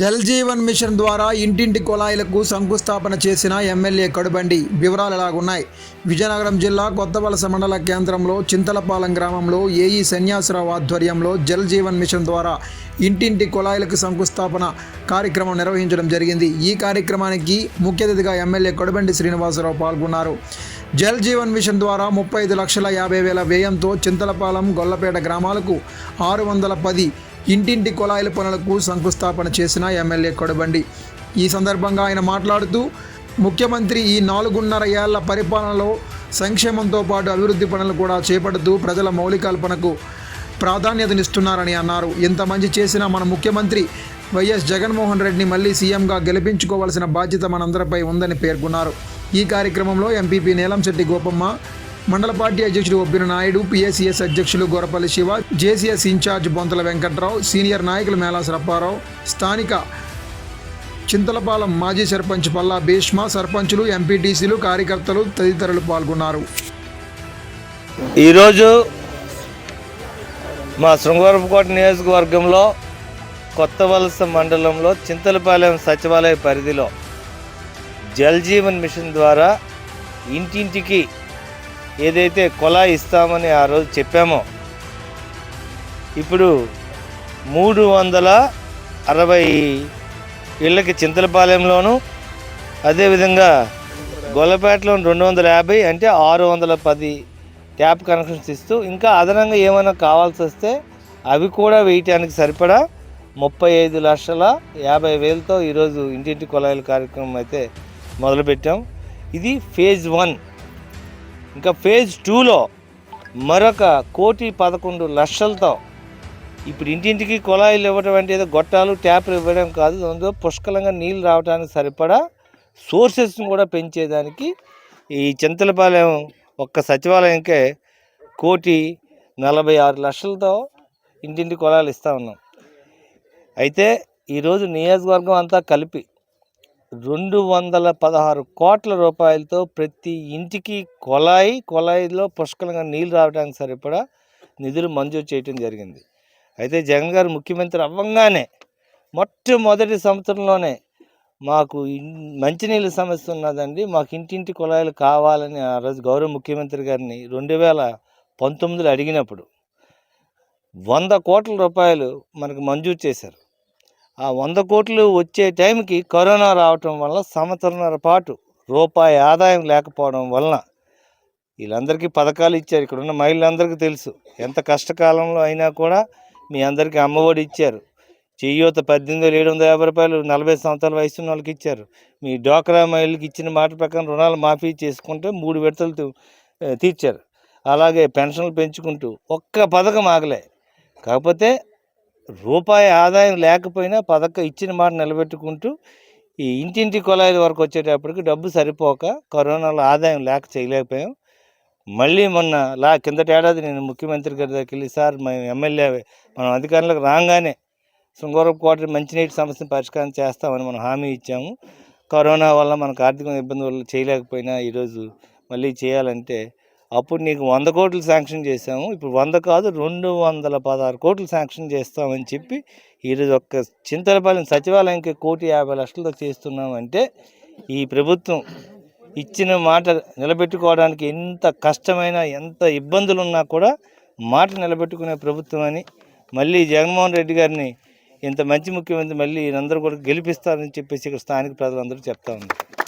Jal Jeevan machine ద్వారా ఇంటింటి కుళాయిలకు శంకుస్థాపన చేసిన ఎమ్మెల్యే కడుబండి. వివరాలు ఎలాగున్నాయి? విజయనగరం జిల్లా కొత్తవలస మండల కేంద్రంలో చింతలపాలెం గ్రామంలో ఏఈ సన్యాసరావు ఆధ్వర్యంలో జల్ జీవన్ మిషన్ ద్వారా ఇంటింటి కుళాయిలకు శంకుస్థాపన కార్యక్రమం నిర్వహించడం జరిగింది. ఈ కార్యక్రమానికి ముఖ్య అతిథిగా ఎమ్మెల్యే కడుబండి శ్రీనివాసరావు పాల్గొన్నారు. జల్ జీవన్ మిషన్ ద్వారా ముప్పై ఐదు లక్షల యాభై వేల వ్యయంతో చింతలపాలెం గొల్లపేట గ్రామాలకు ఆరు వందల పది ఇంటింటి కుళాయిల పనులకు శంకుస్థాపన చేసిన ఎమ్మెల్యే కొడబండి. ఈ సందర్భంగా ఆయన మాట్లాడుతూ ముఖ్యమంత్రి ఈ నాలుగున్నర ఏళ్ళ పరిపాలనలో సంక్షేమంతో పాటు అభివృద్ధి పనులు కూడా చేపడుతూ ప్రజల మౌలికల్పనకు ప్రాధాన్యతనిస్తున్నారని అన్నారు. ఇంత మంచి చేసిన మన ముఖ్యమంత్రి వైఎస్ జగన్మోహన్ రెడ్డిని మళ్ళీ సీఎంగా గెలిపించుకోవాల్సిన బాధ్యత మనందరిపై ఉందని పేర్కొన్నారు. ఈ కార్యక్రమంలో ఎంపీపీ నీలంశెట్టి గోపమ్మ మండల పార్టీ అధ్యక్షుడు ఒబ్బిన నాయుడు పిఎస్సిఎస్ అధ్యక్షులు Gorapalli Shiva JCS incharge Bontala Venkatrao senior నాయకులు మేళా సరప్పారావు స్థానిక చింతలపాలెం మాజీ సర్పంచ్ పల్లా భీష్మ సర్పంచులు ఎంపీటీసీలు కార్యకర్తలు తదితరులు పాల్గొన్నారు. ఈరోజు మా శృంగారపుకోట నియోజకవర్గంలో కొత్త వలస మండలంలో చింతలపాలెం సచివాలయ పరిధిలో జల్ జీవన్ మిషన్ ద్వారా ఇంటింటికి ఏదైతే కుళాయి ఇస్తామని ఆ రోజు చెప్పామో ఇప్పుడు మూడు వందల అరవై ఇళ్ళకి చింతలపాలెంలోను అదేవిధంగా గొల్లపేటలో రెండు వందల యాభై అంటే ఆరు వందల పది ట్యాప్ కనెక్షన్స్ ఇస్తూ ఇంకా అదనంగా ఏమైనా కావాల్సి వస్తే అవి కూడా వేయటానికి సరిపడా ముప్పై ఐదు లక్షల యాభై వేలతో ఈరోజు ఇంటింటి కుళాయిల కార్యక్రమం అయితే మొదలుపెట్టాం. ఇది ఫేజ్ వన్. ఇంకా ఫేజ్ టూలో మరొక కోటి పదకొండు లక్షలతో ఇప్పుడు ఇంటింటికి కుళాయిలు ఇవ్వడం అంటే ఏదో గొట్టాలు ట్యాప్లు ఇవ్వడం కాదు. అందులో పుష్కలంగా నీళ్ళు రావడానికి సరిపడా సోర్సెస్ని కూడా పెంచేదానికి ఈ చింతలపాలెం ఒక్క సచివాలయంకే కోటి నలభై ఆరు లక్షలతో ఇంటింటి కుళాయిలు ఇస్తూ ఉన్నాం. అయితే ఈరోజు నియోజకవర్గం అంతా కలిపి రెండు వందల పదహారు కోట్ల రూపాయలతో ప్రతి ఇంటికి కొలాయి కొలాయిలో పుష్కలంగా నీళ్ళు రావడానికి సరిపడా నిధులు మంజూరు చేయటం జరిగింది. అయితే జగన్ గారు ముఖ్యమంత్రి అవ్వంగానే మొట్టమొదటి సంవత్సరంలోనే మాకు మంచినీళ్ళ సమస్య ఉన్నదండి. మాకు ఇంటింటి కుళాయిలు కావాలని ఆ రోజు గౌరవ ముఖ్యమంత్రి గారిని రెండు వేల పంతొమ్మిదిలో అడిగినప్పుడు వంద కోట్ల రూపాయలు మనకు మంజూరు చేశారు. ఆ వంద కోట్లు వచ్చే టైంకి కరోనా రావటం వల్ల సంవత్సరంన్నర పాటు రూపాయి ఆదాయం లేకపోవడం వలన వీళ్ళందరికీ పథకాలు ఇచ్చారు. ఇక్కడ ఉన్న మహిళలందరికీ తెలుసు. ఎంత కష్టకాలంలో అయినా కూడా మీ అందరికీ అమ్మఒడి ఇచ్చారు. చెయ్యూత పద్దెనిమిది వేల ఏడు వందల యాభై రూపాయలు నలభై సంవత్సరాల వయసు ఉన్న వాళ్ళకి ఇచ్చారు. మీ డ్వాక్రా మహిళకి ఇచ్చిన మాట ప్రకారం రుణాలు మాఫీ చేసుకుంటే మూడు విడతలు తీర్చారు. అలాగే పెన్షన్లు పెంచుకుంటూ ఒక్క పథకం ఆగలే. కాకపోతే రూపాయి ఆదాయం లేకపోయినా పథక ఇచ్చిన మాట నిలబెట్టుకుంటూ ఈ ఇంటింటి కుళాయిల వరకు వచ్చేటప్పటికి డబ్బు సరిపోక కరోనాలో ఆదాయం లేక చేయలేకపోయాం. మళ్ళీ మొన్న లా కిందటి ఏడాది నేను ముఖ్యమంత్రి గారి దగ్గరికి వెళ్ళి సార్ మేము ఎమ్మెల్యే మనం అధికారంలోకి రాగానే శృంగూరపు కోట మంచినీటి సమస్యను పరిష్కారం చేస్తామని మనం హామీ ఇచ్చాము. కరోనా వల్ల మనకు ఆర్థిక ఇబ్బంది వల్ల చేయలేకపోయినా ఈరోజు మళ్ళీ చేయాలంటే అప్పుడు నీకు వంద కోట్లు శాంక్షన్ చేసాము ఇప్పుడు వంద కాదు రెండు వందల పదహారు కోట్లు శాంక్షన్ చేస్తామని చెప్పి ఈరోజు ఒక్క చింతలపాలెం సచివాలయంకి కోటి యాభై లక్షలతో చేస్తున్నామంటే ఈ ప్రభుత్వం ఇచ్చిన మాట నిలబెట్టుకోవడానికి ఎంత కష్టమైన ఎంత ఇబ్బందులు ఉన్నా కూడా మాట నిలబెట్టుకునే ప్రభుత్వం అని మళ్ళీ జగన్మోహన్ రెడ్డి గారిని ఇంత మంచి ముఖ్యమంత్రి మళ్ళీ వీరందరూ కూడా గెలిపిస్తారని చెప్పేసి ఇక్కడ స్థానిక ప్రజలందరూ చెప్తా ఉన్నారు.